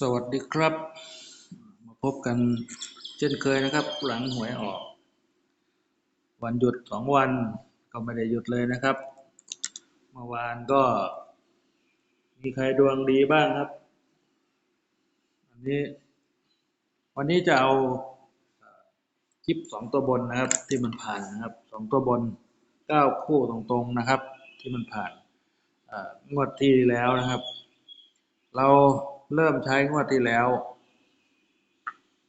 สวัสดีครับ มาพบกันเช่นเคยนะครับ หลังหวยออก วันหยุดสองวันก็ไม่ได้หยุดเลยนะครับ เมื่อวานก็ มีใครดวงดีบ้างครับวันนี้ วันนี้จะเอาคลิปสองตัวบนนะครับ ที่มันผ่านนะครับสองตัวบนเก้าคู่ตรงๆนะครับ ที่มันผ่านงวดที่แล้วนะครับ เรา เริ่มใช้งวดที่แล้ว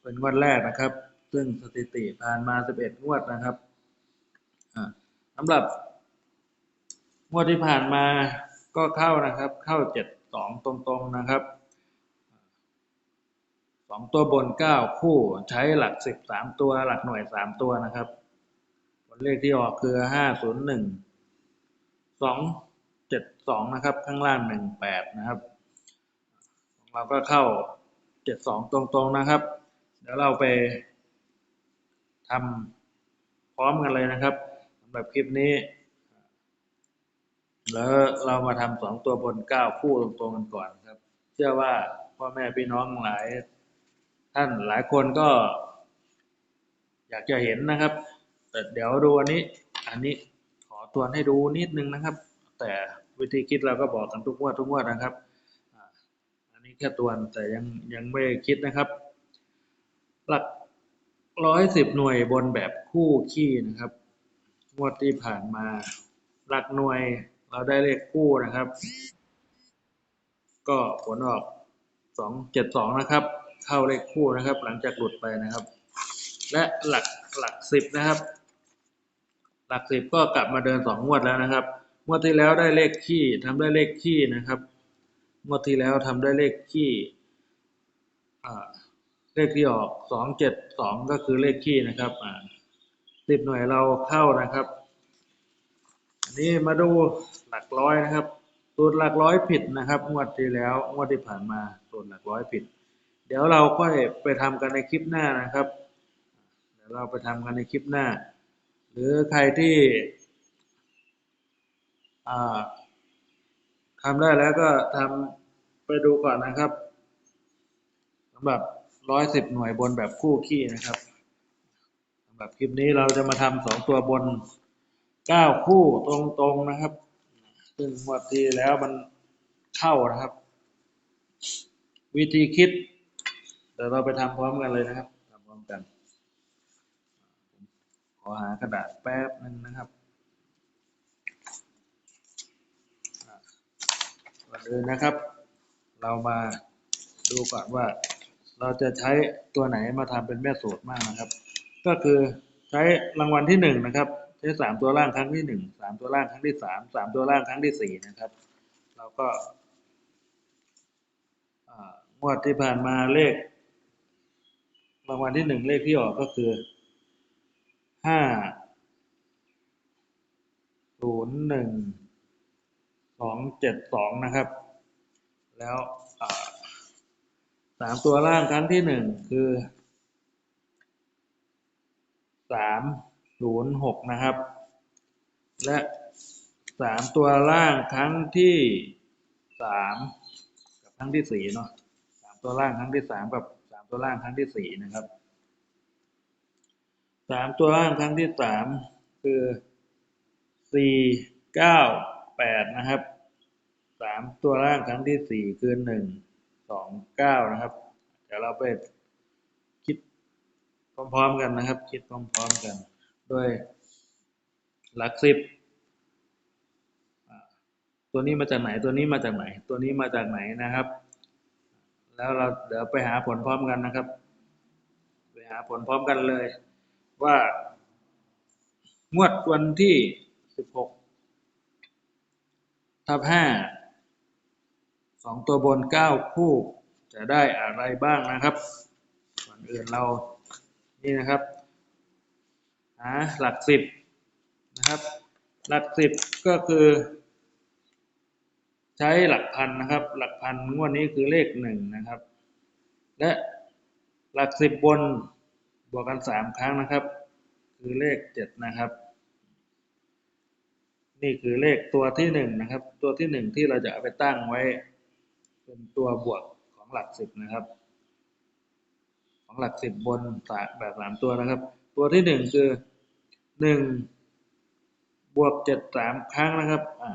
เป็นงวดแรกนะครับ ซึ่งสถิติผ่านมา 11 งวดนะครับสำหรับ งวดที่ผ่านมาก็เข้านะครับ เข้า 72 ตรงๆนะครับสองตัวบน 9 คู่ใช้หลัก 10 3 ตัวหลักหน่วย 3 ตัวนะครับผลเลขที่ออกคือ 501 272 นะครับ ข้างล่าง 18 นะครับ เราก็เข้าเจ็ดสองตรงๆนะครับ เดี๋ยวเราไปทำพร้อมกันเลยนะครับสำหรับคลิปนี้ แล้วเรามาทำสองตัวบนเก้าคู่ตรงๆกันก่อนครับ เชื่อว่าพ่อแม่พี่น้องหลาย ท่านหลายคนก็ อยากจะเห็นนะครับ แต่เดี๋ยวดูอันนี้ อันนี้ขอตวนให้ดูนิดนึงนะครับ แต่วิธีคิดเราก็บอกกันทุกงวดทุกงวดนะครับ แค่ตัวนแต่ยังยังไม่คิดนะครับ หลักร้อยสิบหน่วยบนแบบคู่ขี้นะครับงวดที่ผ่านมา หลักหน่วยเราได้เลขคู่นะครับ ก็ผลออกสองเจ็ดสองนะครับ เข้าเลขคู่นะครับ หลังจากหลุดไปนะครับ และหลักหลักสิบนะครับ หลักสิบก็กลับมาเดินสองงวดแล้วนะครับงวดที่แล้วได้เลขขี้ทำได้เลขขี้นะครับ งวดที่แล้วทำได้เลขขี้อ่เลขที่ออกสองเจ็ดสองก็คือเลขขี้นะครับสิบหน่วยเราเข้านะครับอันนี้มาดูหลักร้อยนะครับสูตรหลักร้อยผิดนะครับงวดที่แล้วงวดที่ผ่านมาสูตรหลักร้อยผิด เดี๋ยวเราค่อยไปทำกันในคลิปหน้านะครับ เดี๋ยวเราไปทำกันในคลิปหน้า หรือใครที่อ่า ทำได้แล้วก็ทำไปดูก่อนนะครับสำหรับร้อยสิบหน่วยบนแบบคู่ขี้นะครับสำหรับคลิปนี้เราจะมาทำสองตัวบนเก้าคู่ตรงๆนะครับ ซึ่งงวดที่แล้วมันเข้านะครับ วิธีคิด เดี๋ยวเราไปทำพร้อมกันเลยนะครับทำพร้อมกัน ขอหากระดาษแป๊บหนึงนะครับ ก่อนอื่นะครับ เรามาดูก่อนว่า เราจะใช้ตัวไหนมาทำเป็นแม่สูตรมากนะครับ ก็คือใช้รางวัลที่หนึ่งนะครับใช้สามตัวล่างครั้งที่หนึ่งสามตัวล่างครั้งที่สามสามตัวล่างครั้งที่สี่นะครับ เราก็งวดที่ผ่านมาเลข รางวัลที่หนึ่งเลขที่ออกก็คือห้าศูนย์หนึ่ง สองเจ็ดสองนะครับ แล้วสามตัวล่างครั้งที่หนึ่งคือสามศูนย์หกนะครับ และสามตัวล่างครั้งที่สามกับครั้งที่สี่เนาะสามตัวล่างครั้งที่สามกับสามตัวล่างครั้งที่สี่นะครับสามตัวล่างครั้งที่สามคือสี่เก้าแปดนะครับ สามตัวล่างครั้งที่สี่คือหนึ่งสองเก้านะครับ เดี๋ยวเราไปคิดพร้อมๆกันนะครับ คิดพร้อมๆกันโดยหลักสิบตัวนี้มาจากไหนตัวนี้มาจากไหน ตัวนี้มาจากไหนนะครับ แล้วเราเดี๋ยวไปหาผลพร้อมกันนะครับ ไปหาผลพร้อมกันเลย ว่างวดวันที่สิบหกทับห้า สองตัวบนเก้าคู่จะได้อะไรบ้างนะครับก่อนอื่นเรานี่นะครับหาหลักสิบนะครับหลักสิบก็คือ ใช้หลักพันนะครับ หลักพันงวดนี้คือเลขหนึ่งนะครับ และหลักสิบบนบวกกันสามครั้งนะครับ คือเลขเจ็ดนะครับ นี่คือเลขตัวที่หนึ่งนะครับ ตัวที่หนึ่งที่เราจะเอาไปตั้งไว้ เป็นตัวบวกของหลักสิบนะครับ ของหลักสิบบนแบบสามตัวนะครับ ตัวที่หนึ่งคือหนึ่งบวกเจ็ดสามครั้งนะครับ อ่า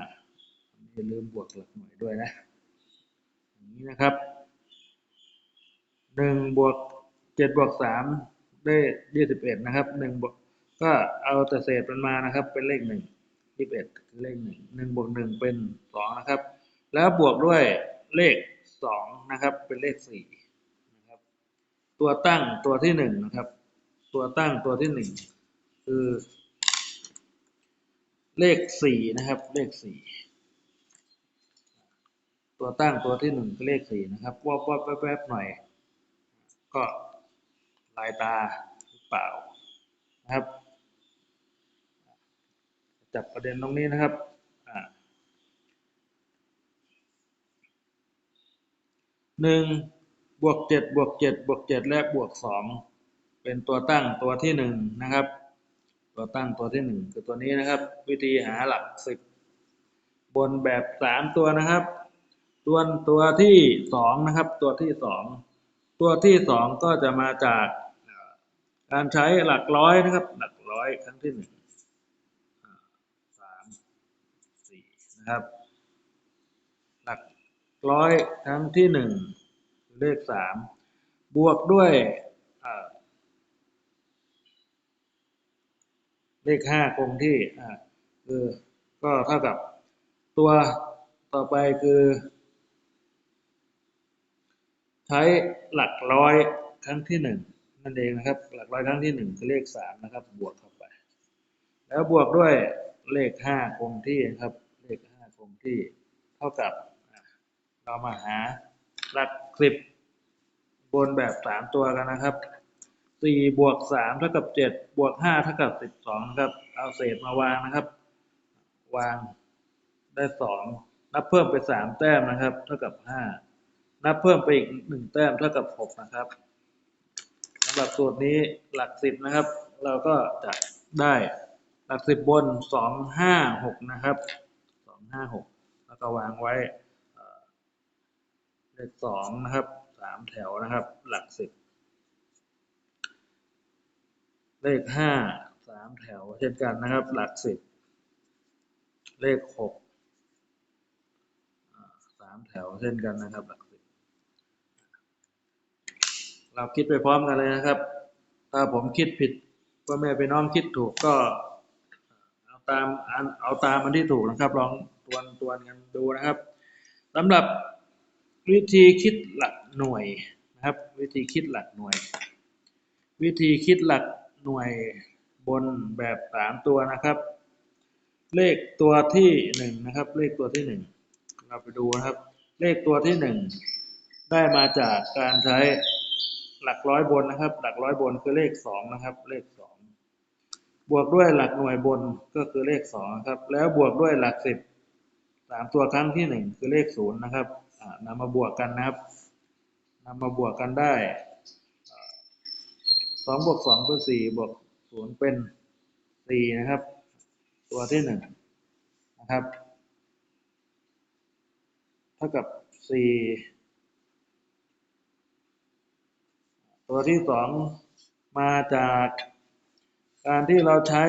อย่าลืมบวกหลักหน่วยด้วยนะอย่างนี้นะครับหนึ่งบวกเจ็ดบวกสามได้ยี่สิบเอ็ดนะครับหนึ่งบวกก็เอาแต่เศษมันมานะครับ เป็นเลขหนึ่งยี่สิบเอ็ดคือเลขหนึ่งหนึ่งบวกหนึ่งเป็นสองนะครับ แล้วบวกด้วย เลขสองนะครับเป็นเลขสี่นะครับตัวตั้งตัวที่หนึ่งนะครับ ตัวตั้งตัวที่หนึ่งคือเลขสี่นะครับ เลขสี่ตัวตั้งตัวที่หนึ่งคือเลขสี่นะครับวบวบแวบแวบหน่อย ก็ลายตาหรือเปล่านะครับ จับประเด็นตรงนี้นะครับอ่า หนึ่งบวกเจ็ดบวกเจ็ดบวกเจ็ดและบวกสองเป็นตัวตั้งตัวที่หนึ่งนะครับ ตัวตั้งตัวที่หนึ่งคือตัวนี้นะครับ วิธีหาหลักสิบบนแบบสามตัวนะครับส่วนตัวที่สองนะครับ ตัวที่สองตัวที่สองก็จะมาจากการใช้หลักร้อยนะครับ หลักร้อยครั้งที่หนึ่งสามสี่นะครับ ร้อยครั้งที่หนึ่งเลขสามบวกด้วยเเลขห้าคงที่อ่าคือก็เท่ากับตัวต่อไปคือ ใช้หลักร้อยครั้งที่หนึ่งนั่นเองนะครับ หลักร้อยครั้งที่หนึ่งคือเลขสามนะครับ บวกเข้าไป แล้วบวกด้วยเลขห้าคงที่นะครับ เลขห้าคงที่เท่ากับ เรามาหาหลักสิบบนแบบสามตัวกันนะครับสี่บวกสามเท่ากับเจ็ดบวกห้าเท่ากับสิบสองนะครับ เอาเศษมาวางนะครับ วางได้สองนับเพิ่มไปสามแต้มนะครับ เท่ากับห้านับเพิ่มไปอีกหนึ่งแต้มเท่ากับหกนะครับสำหรับสูตรนี้หลักสิบนะครับ เราก็จะได้หลักสิบบนสองห้าหกนะครับสองห้าหกแล้วก็วางไว้ เลขสองนะครับสามแถวนะครับ หลักสิบเลขห้าสามแถวเช่นกันนะครับ หลักสิบเลขหกสามแถวเช่นกันนะครับ หลักสิบเราคิดไปพร้อมกันเลยนะครับ ถ้าผมคิดผิดพ่อแม่พี่น้องคิดถูกก็เอาตามเอาตามมันที่ถูกนะครับ ลองตวนตวนกันดูนะครับสำหรับ วิธีคิดหลักหน่วยนะครับ วิธีคิดหลักหน่วย วิธีคิดหลักหน่วยบนแบบสามตัวนะครับ เลขตัวที่หนึ่งนะครับ เลขตัวที่หนึ่งเราไปดูนะครับ เลขตัวที่หนึ่งได้มาจากการใช้หลักร้อยบนนะครับ หลักร้อยบนคือเลขสองนะครับ เลขสองบวกด้วยหลักหน่วยบนก็คือเลขสองนะครับ แล้วบวกด้วยหลักสิบสามตัวครั้งที่หนึ่งคือเลขศูนย์นะครับ นำมาบวกกันนะครับนำมาบวกกันได้สองบวกสองเป็นสี่บวกศูนย์เป็นสี่นะครับ ตัวที่หนึ่งนะครับ เท่ากับสี่ตัวที่สองมาจากการที่เราใช้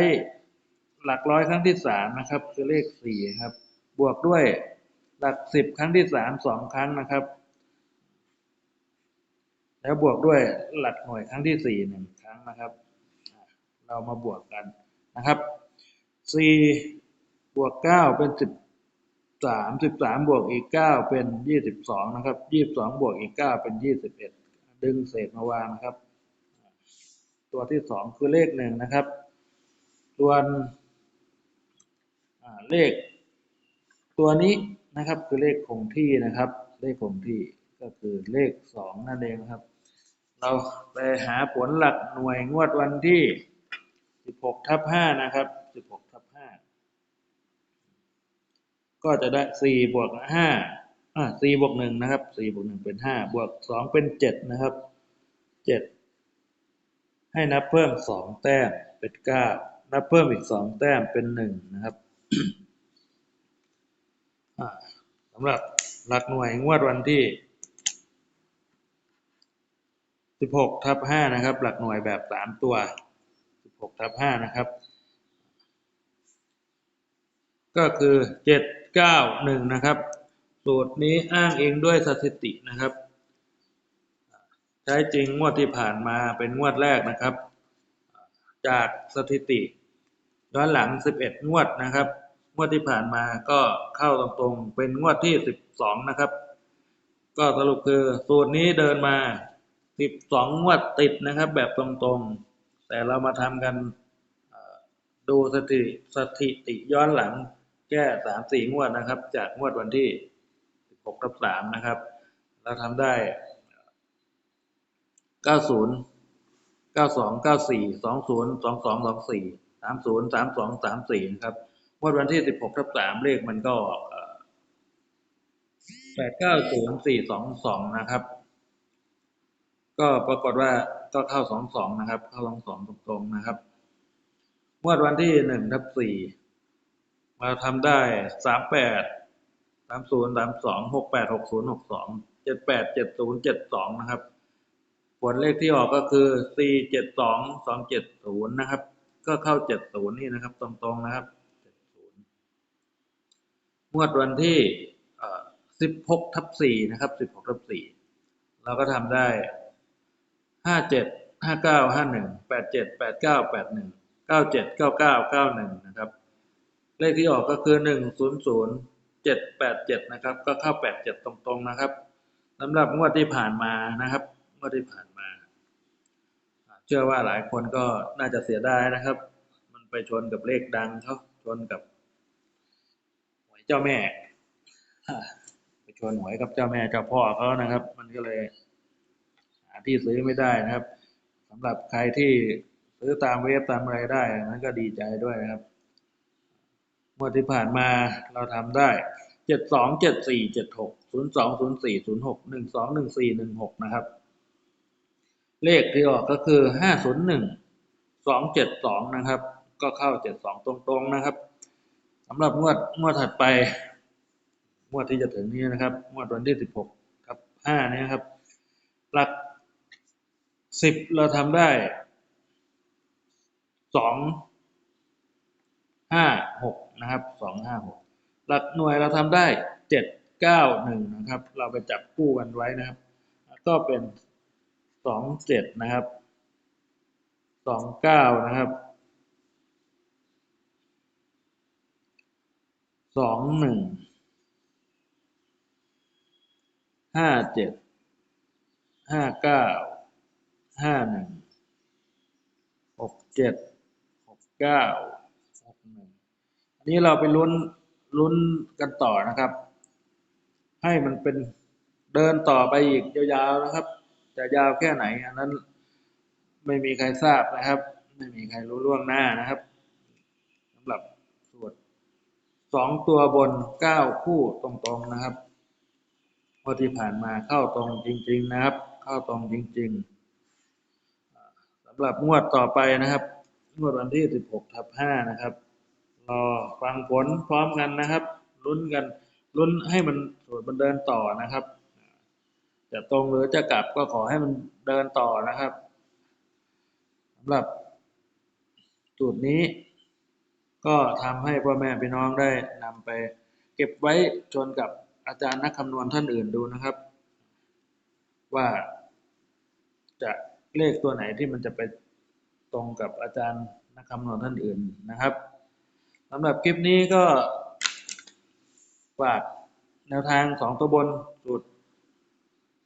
หลักร้อยครั้งที่สามนะครับ คือเลขสี่ครับ บวกด้วย หลักสิบครั้งที่สามสองครั้งนะครับ แล้วบวกด้วยหลักหน่วยครั้งที่สี่หนึ่งครั้งนะครับ เรามาบวกกันนะครับสี่บวกเก้าเป็นสิบสามสิบสามบวกอีกเก้าเป็นยี่สิบสองนะครับยี่สิบสองบวกอีกเก้าเป็นยี่สิบเอ็ดดึงเศษมาวางนะครับ ตัวที่สองคือเลขหนึ่งนะครับ ส่วนเลข ตัวนี้ นะครับ คือเลขคงที่นะครับ เลขคงที่ก็คือเลขสองนั่นเองครับ เราไปหาผลหลักหน่วยงวดวันที่สิบหกทับห้านะครับสิบหกทับห้าก็จะได้สี่บวกห้าอ่าสี่บวกหนึ่งนะครับสี่บวกหนึ่งเป็นห้าบวกสองเป็นเจ็ดนะครับเจ็ดให้นับเพิ่มสองแต้มเป็นเก้านับเพิ่มอีกสองแต้มเป็นหนึ่งนะครับ สำหรับหลักหน่วยงวดวันที่สิบหกทับห้านะครับ หลักหน่วยแบบสามตัวสิบหกทับห้านะครับ ก็คือเจ็ดเก้าหนึ่งนะครับ สูตรนี้อ้างเองด้วยสถิตินะครับ ใช้จริงงวดที่ผ่านมาเป็นงวดแรกนะครับ จากสถิติย้อนหลัง 11 งวดนะครับ งวดที่ผ่านมาก็เข้าตรงๆ เป็นงวดที่ 12 นะครับ ก็สรุปคือสูตรนี้เดินมา 12 งวดติดนะครับ แบบตรงๆ แต่เรามาทำกันดูสถิติสถิติย้อนหลังแก้สามสี่งวดนะครับ จากงวดวันที่16ทับ3นะครับ เราทำได้90 92 94 20 22 24 30 32 34นะครับ งวดวันที่สิบหกทับสามเลขมันก็แปดเก้าศูนย์สี่สองสองนะครับ ก็ปรากฏว่าก็เข้าสองสองนะครับ เข้าลองสองตรงๆนะครับงวดวันที่หนึ่งทับสี่มาทำได้สามแปดสามศูนย์สามสองหกแปดหกศูนย์หกสองเจ็ดแปดเจ็ดศูนย์เจ็ดสองนะครับ ผลเลขที่ออกก็คือสี่เจ็ดสองสองเจ็ดศูนย์นะครับ ก็เข้าเจ็ดศูนย์นี่นะครับ ตรงๆนะครับ งวดวันที่ 16 ทับ 4 นะครับ 16 ทับ 4 เราก็ทำได้ 57 59 51 87 89 81 97 99 91 นะครับ เลขที่ออกก็คือ 100 787 นะครับ ก็เข้า 87 ตรงๆ นะครับสำหรับงวดที่ผ่านมานะครับ งวดที่ผ่านมา เชื่อว่าหลายคนก็น่าจะเสียดายนะครับ มันไปชนกับเลขดังเขาชนกับ เจ้าแม่ไปชนหวยกับเจ้าแม่เจ้าพ่อเขานะครับ มันก็เลยหาที่ซื้อไม่ได้นะครับสำหรับใครที่ซื้อตามเว็บตามอะไรได้นั้นก็ดีใจด้วยนะครับงวดที่ผ่านมาเราทำได้เจ็ดสองเจ็ดสี่เจ็ดหกศูนย์สองศูนย์สี่ศูนย์หกหนึ่งสองหนึ่งสี่หนึ่งหกนะครับ เลขที่ออกก็คือห้าศูนย์หนึ่งสองเจ็ดสองนะครับ ก็เข้าเจ็ดสองตรงๆนะครับ สำหรับงวดงวดถัดไป งวดที่จะถึงนี้นะครับ งวดวันที่สิบหกครับห้านี้ครับ หลักสิบเราทำได้สองห้าหกนะครับสองห้าหกหลักหน่วยเราทำได้เจ็ดเก้าหนึ่งนะครับ เราไปจับคู่กันไว้นะครับ ก็เป็นสองเจ็ดนะครับสองเก้านะครับ สองหนึ่งห้าเจ็ดห้าเก้าห้าหนึ่งหกเจ็ดหกเก้าหกหนึ่งอันนี้เราไปลุ้นลุ้นกันต่อนะครับ ให้มันเป็นเดินต่อไปอีกยาวๆนะครับ จะยาวแค่ไหนอันนั้นไม่มีใครทราบนะครับ ไม่มีใครรู้ล่วงหน้านะครับสำหรับ สองตัวบนเก้าคู่ตรงๆนะครับงวดที่ผ่านมาเข้าตรงจริง ๆนะครับ เข้าตรงจริงๆสำหรับงวดต่อไปนะครับ งวดวันที่สิบหกทับห้านะครับรอฟังผลพร้อมกันนะครับลุ้นกันลุ้นให้มันสวดมันเดินต่อนะครับจะตรงหรือจะกลับก็ขอให้มันเดินต่อนะครับสำหรับสูตรนี้ ก็ทำให้พ่อแม่พี่น้องได้นำไปเก็บไว้ชนกับอาจารย์นักคำนวณท่านอื่นดูนะครับ ว่าจะเลขตัวไหนที่มันจะไปตรงกับอาจารย์นักคำนวณท่านอื่นนะครับสำหรับคลิปนี้ก็ฝากแนวทางสองตัวบนสูตร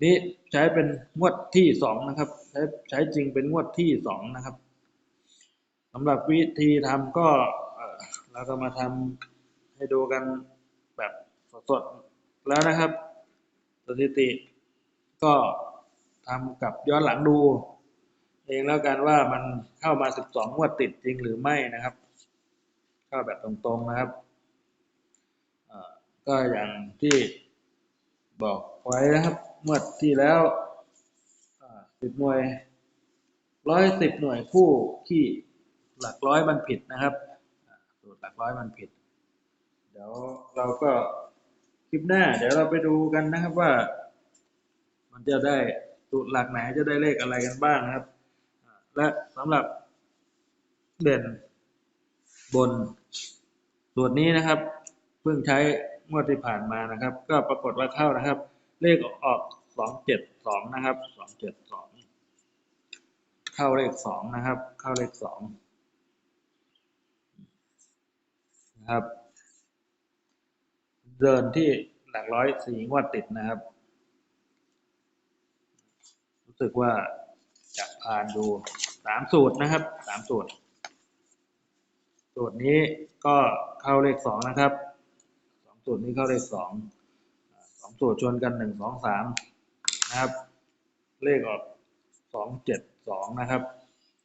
นี้ใช้เป็นงวดที่สองนะครับ ใช้ใช้จริงเป็นงวดที่สองนะครับสำหรับวิธีทำก็ เราก็มาทำให้ดูกันแบบสดๆแล้วนะครับ สถิติ ก็ทำกับย้อนหลังดู เองแล้วกันว่ามันเข้ามาสิบสองวดติดจริงหรือไม่นะครับ เข้าแบบตรงๆนะครับก็อย่างที่บอกไว้นะครับเมื่อที่แล้วสิบหน่วยร้อยสิบหน่วยคู่ที่หลักร้อยมันผิดนะครับ สูตรหลักร้อยมันผิด เดี๋ยวเราก็คลิปหน้า เดี๋ยวเราไปดูกันนะครับว่า มันจะได้สูตรหลักไหนจะได้เลขอะไรกันบ้างนะครับ และสำหรับเด่นบนสูตรนี้นะครับ เพิ่งใช้งวดที่ผ่านมานะครับ ก็ปรากฏว่าเข้านะครับ เลขออกสองเจ็ดสองนะครับสองเจ็ดสองเข้าเลขสองนะครับ เข้าเลขสอง นะครับ เดินที่หลักร้อยสี่งวดติดนะครับ รู้สึกว่าจะผ่านดูสามสูตรนะครับสามสูตร สูตรนี้ก็เข้าเลขสองนะครับสองสูตรนี้เข้าเลขสองสองสูตรชนกันหนึ่งสองสามนะครับ เลขออกสองเจ็ดสองนะครับ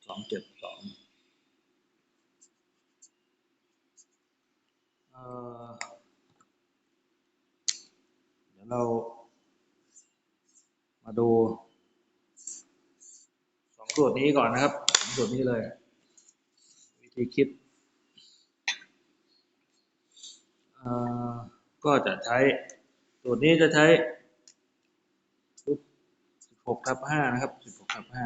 สองเจ็ดสอง เดี๋ยวเรามาดูสองสูตรนี้ก่อนนะครับสองสูตรนี้เลย วิธีคิดอ่อก็จะใช้สูตรนี้จะใช้สิบหกทับห้านะครับสิบหกทับห้า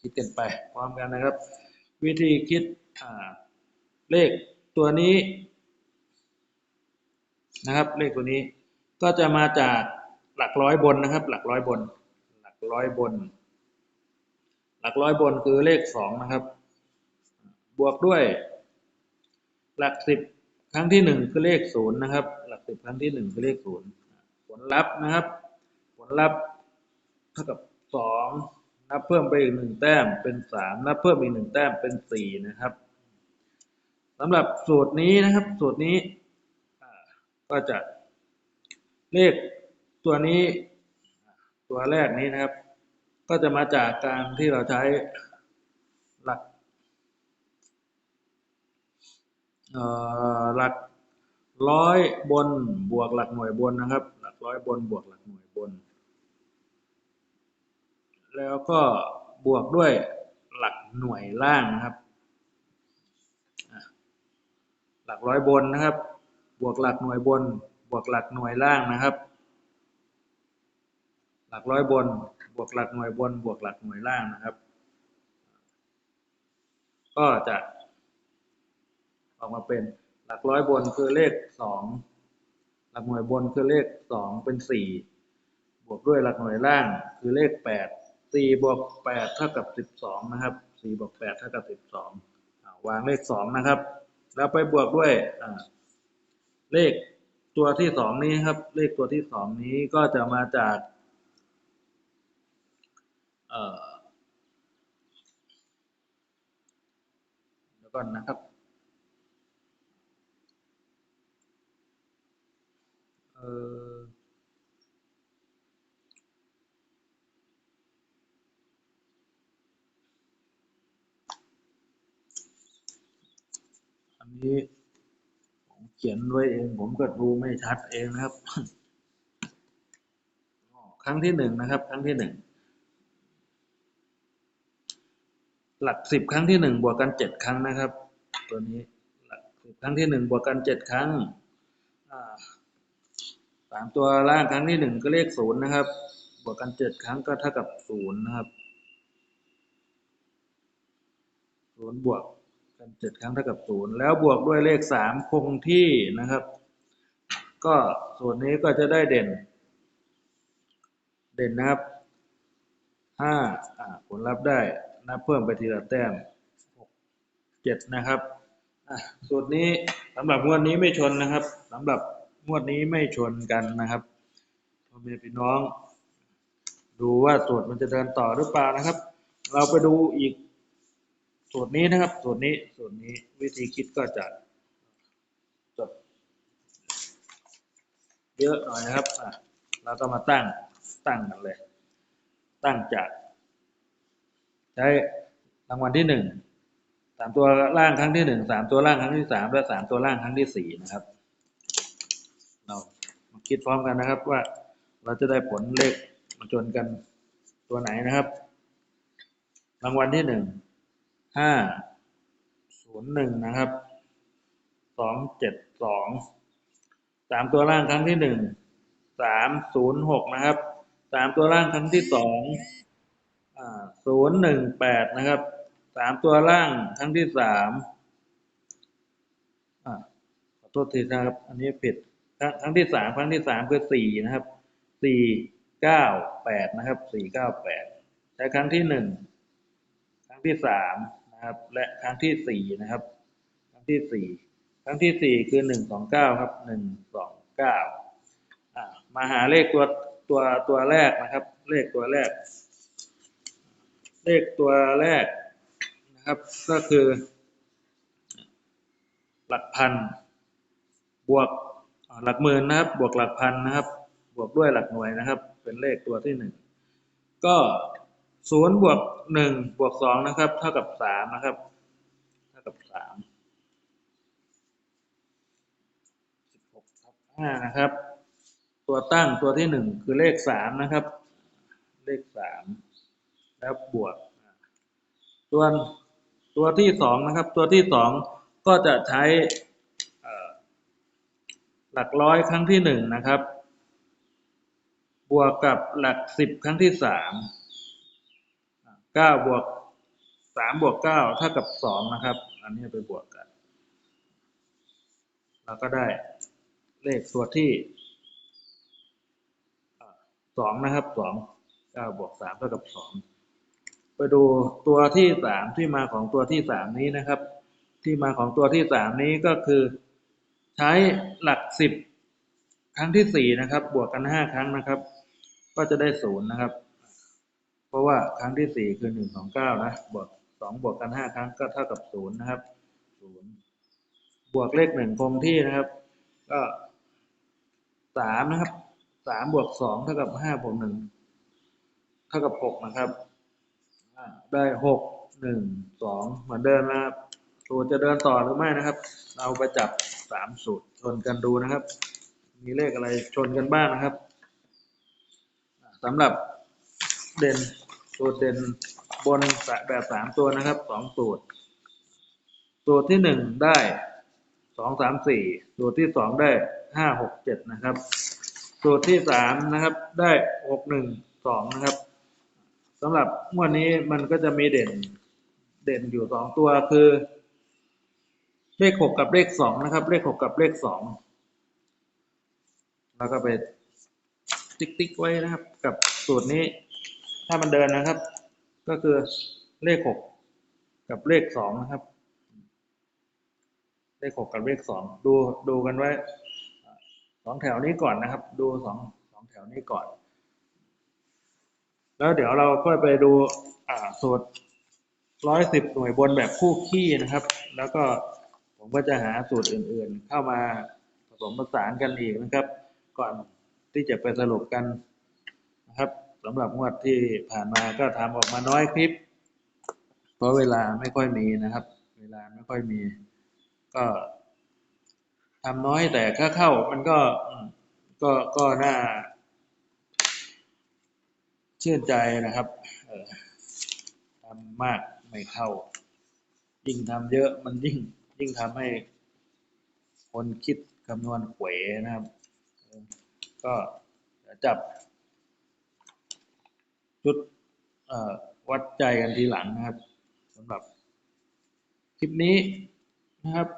คิดกันไปพร้อมกันนะครับ วิธีคิดเลขตัวนี้นะครับเลขตัวนี้ก็จะมาจากหลักร้อยบนนะครับ หลักร้อยบน หลักร้อยบน หลักร้อยบนคือเลขสองนะครับ บวกด้วย หลักสิบครั้งที่หนึ่งคือเลขศูนย์นะครับ หลักสิบครั้งที่หนึ่งคือเลขศูนย์ผลลัพธ์นะครับ ผลลัพธ์เท่ากับสอง นับเพิ่มไปอีกหนึ่งแต้มเป็นสามนับเพิ่มอีกหนึ่งแต้มเป็นสี่นะครับสำหรับสูตรนี้นะครับ สูตรนี้ก็จะเลขตัวนี้ตัวแรกนี้นะครับ ก็จะมาจากการที่เราใช้หลักหลักร้อยบนบวกหลักหน่วยบนนะครับ หลักร้อยบนบวกหลักหน่วยบน แล้วก็บวกด้วยหลักหน่วยล่างนะครับ หลักร้อยบนนะครับ บวกหลักหน่วยบน บวกหลักหน่วยล่างนะครับ หลักร้อยบน บวกหลักหน่วยบน บวกหลักหน่วยล่างนะครับ ก็จะ ออกมาเป็นหลักร้อยบนคือเลขสองหลักหน่วยบนคือเลขสองเป็นสี่บวกด้วยหลักหน่วยล่างคือเลขแปด สี่บวกแปดเท่ากับสิบสองนะครับสี่บวกแปดเท่ากับสิบสองวางเลขสองนะครับ แล้วไปบวกด้วยเลขตัวที่สองนี้ครับ เลขตัวที่สองนี้ก็จะมาจากเดี๋ยวก่อนนะครับเออ นนี้ผมเขียนไว้เอง ผมก็ดูไม่ชัดเองนะครับ ครั้งที่หนึ่งนะครับ ครั้งที่หนึ่งหลักสิบครั้งที่หนึ่งบวกกันเจ็ดครั้งนะครับ ตัวนี้หลักสิบครั้งที่หนึ่งบวกกันเจ็ดครั้งอ่าสามตัวล่างครั้งที่หนึ่งก็เลขศูนย์นะครับ บวกกันเจ็ดครั้งก็เท่ากับศูนย์นะครับศูนย์บวก เจ็ดครั้งเท่ากับศูนย์แล้วบวกด้วยเลขสามคงที่นะครับ ก็ส่วนนี้ก็จะได้เด่น เด่นนะครับห้าอ่าผลลัพธ์ได้นับเพิ่มไปทีละแต้มหกเจ็ดนะครับอะสูตรนี้สำหรับงวดนี้ไม่ชนนะครับสำหรับงวดนี้ไม่ชนกันนะครับพ่อแม่พี่น้อง ดูว่าสูตรมันจะเดินต่อหรือเปล่านะครับ เราไปดูอีก สูตรนี้นะครับ สูตรนี้สูตรนี้วิธีคิดก็จะจดเยอะหน่อยนะครับอะเราก็มาตั้งตั้งกันเลย ตั้งจาก ใช้รางวัลที่หนึ่งสามตัวล่างครั้งที่หนึ่งสามตัวล่างครั้งที่สามและสามตัวล่างครั้งที่สี่นะครับ เรามาคิดพร้อมกันนะครับว่าเราจะได้ผลเลขมาจนกันตัวไหนนะครับ รางวัลที่หนึ่ง ห้าศูนย์หนึ่งนะครับสองเจ็ดสองสามตัวล่างครั้งที่หนึ่งสามศูนย์หกนะครับสามตัวล่างครั้งที่สองศูนย์หนึ่งแปดนะครับสามตัวล่างครั้งที่สามขอโทษทีนะครับ อันนี้ผิดครั้งที่สามครั้งที่สามคือสี่นะครับสี่เก้าแปดนะครับสี่เก้าแปดใช้ครั้งที่หนึ่งครั้งที่สาม นะครับ และครั้งที่สี่นะครับ ครั้งที่สี่ครั้งที่สี่คือหนึ่งสองเก้าครับหนึ่งสองเก้ามาหาเลขตัวตัวตัวแรกนะครับ เลขตัวแรก เลขตัวแรกนะครับ ก็คือ หลักพัน บวกหลักหมื่นนะครับ บวกหลักพันนะครับ บวกด้วยหลักหน่วยนะครับ เป็นเลขตัวที่หนึ่งก็ ศูนย์บวกหนึ่งบวกสองนะครับ เท่ากับสามนะครับ เท่ากับสามสิบหกทับห้านะครับ ตัวตั้งตัวที่หนึ่งคือเลขสามนะครับ เลขสามแล้วบวกส่วนตัวที่สองนะครับ ตัวที่สองก็จะใช้หลักร้อยครั้งที่หนึ่งนะครับ บวกกับหลักสิบครั้งที่สาม เก้าบวกสามบวกเก้าเท่ากับสองนะครับ อันนี้ไปบวกกัน เราก็ได้เลขตัวที่สองนะครับสองเก้าบวกสามเท่ากับสองไปดูตัวที่สามที่มาของตัวที่สามนี้นะครับ ที่มาของตัวที่สามนี้ก็คือใช้หลักสิบครั้งที่สี่นะครับ บวกกันห้าครั้งนะครับ ก็จะได้ศูนย์นะครับ เพราะว่าครั้งที่สี่คือหนึ่งสองเก้านะบวกสองบวกกันห้าครั้งก็เท่ากับศูนย์นะครับศูนย์บวกเลขหนึ่งคงที่นะครับ ก็สามนะครับสามบวกสองเท่ากับห้าบวกหนึ่งเท่ากับหกนะครับได้หกหนึ่งสองเหมือนเดิมนะครับสูตรจะเดินต่อหรือไม่นะครับ เราไปจับสามสูตรชนกันดูนะครับ มีเลขอะไรชนกันบ้างนะครับสำหรับ เด่นสูตรเด่นบนแบบสามตัวนะครับสองสูตร สูตรที่หนึ่งได้สองสามสี่สูตรที่สองได้ห้าหกเจ็ดนะครับ สูตรที่สามนะครับได้หกหนึ่งสองนะครับสำหรับงวดนี้มันก็จะมีเด่นเด่นอยู่สองตัวคือ เลขหกกับเลขสองนะครับ เลขหกกับเลขสองแล้วก็ไปติ๊กติ๊กไว้นะครับ กับสูตรนี้ ถ้ามันเดินนะครับ ก็คือเลขหกกับเลขสองนะครับ เลขหกกับเลขสองดูดูกันไว้สองแถวนี้ก่อนนะครับ ดูสองสองแถวนี้ก่อน แล้วเดี๋ยวเราก็ไปดูสูตรร้อยสิบหน่วยบนแบบคู่ขี้นะครับ แล้วก็ผมก็จะหาสูตรอื่น ๆ เข้ามาผสมผสานกันอีกนะครับ ก่อนที่จะไปสรุปกันนะครับ สำหรับงวดที่ผ่านมาก็ทำออกมาน้อยคลิป เพราะเวลาไม่ค่อยมีนะครับ เวลาไม่ค่อยมี ก็ทำน้อยแต่ถ้าเข้ามันก็ก็ก็น่าเชื่นใจนะครับทำมากไม่เข้า ยิ่งทำเยอะมันยิ่งยิ่งทำให้ คนคิดคำนวณเขวนะครับ ก็จับ ชุดวัดใจกันทีหลังนะครับสำหรับคลิปนี้นะครับ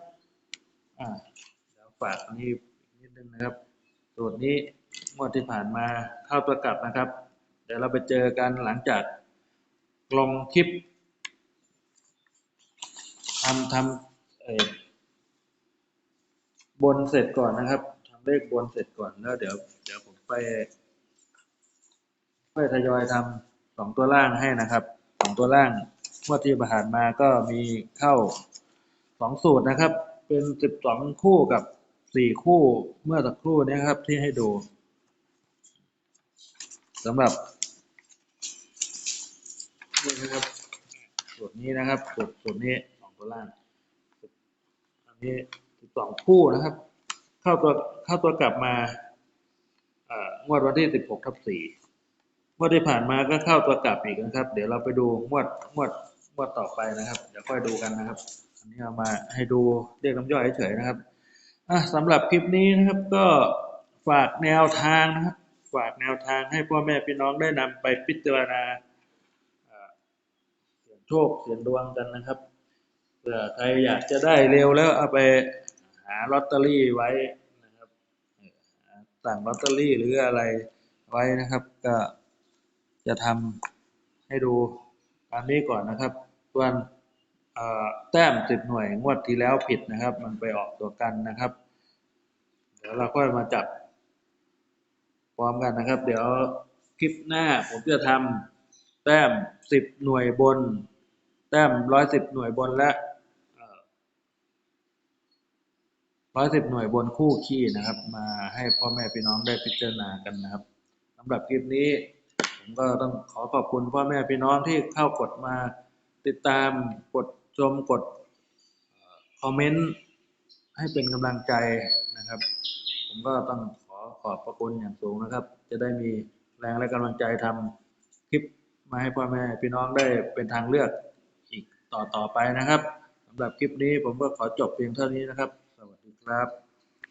เดี๋ยวฝากนี้นิดนึงนะครับสูตรนี้งวดที่ผ่านมาเข้าตัวกลับนะครับ เดี๋ยวเราไปเจอกันหลังจากลงคลิปทำทำบนเสร็จก่อนนะครับทำเลขบนเสร็จก่อนแล้วเดี๋ยวเดี๋ยวผมไป ค่อยทยอยทำสองตัวล่างให้นะครับสองตัวล่างงวดที่ผ่านมาก็มีเข้าสองสูตรนะครับ เป็นสิบสองคู่กับสี่คู่เมื่อสักครู่นี้ครับที่ให้ดูสำหรับนี่นะครับสูตรนี้นะครับสูตรสูตรนี้สองตัวล่างอันนี้สิบสองคู่นะครับ เข้าตัวเข้าตัวกลับมาอ่องวดวันที่สิบหกทับสี่ งวดที่ผ่านมาก็เข้าตัวกลับอีกนะครับ เดี๋ยวเราไปดูงวดงวดงวดต่อไปนะครับ เดี๋ยวค่อยดูกันนะครับ อันนี้เอามาให้ดูเรียกน้ำย่อยเฉยๆนะครับอะสำหรับคลิปนี้นะครับก็ฝากแนวทางนะครับ ฝากแนวทางให้พ่อแม่พี่น้องได้นำไปพิจารณาเสี่ยงโชคเสี่ยงดวงกันนะครับเผื่อใครอยากจะได้เร็วแล้วเอาไปหาลอตเตอรี่ไว้นะครับต่าสั่งลอตเตอรี่หรืออะไรไว้นะครับก็ จะทำให้ดูตามนี้ก่อนนะครับส่วนเอ่อแต้มสิบหน่วยงวดที่แล้วผิดนะครับ มันไปออกตัวกันนะครับ เดี๋ยวเราค่อยมาจับพร้อมกันนะครับ เดี๋ยวคลิปหน้าผมจะทำแต้มสิบหน่วยบน แต้มร้อยสิบหน่วยบนและร้อยสิบหน่วยบนคู่ขี้นะครับ มาให้พ่อแม่พี่น้องได้พิจารณากันนะครับสำหรับคลิปนี้ ก็ต้องขอขอบคุณพ่อแม่พี่น้องที่เข้ากดมาติดตามกดชมกดคอมเมนต์ให้เป็นกำลังใจนะครับ ผมก็ต้องขอขอบพระคุณอย่างสูงนะครับ จะได้มีแรงและกำลังใจทำคลิปมาให้พ่อแม่พี่น้องได้เป็นทางเลือกอีกต่อต่อไปนะครับสำหรับคลิปนี้ผมก็ขอจบเพียงเท่านี้นะครับ สวัสดีครับ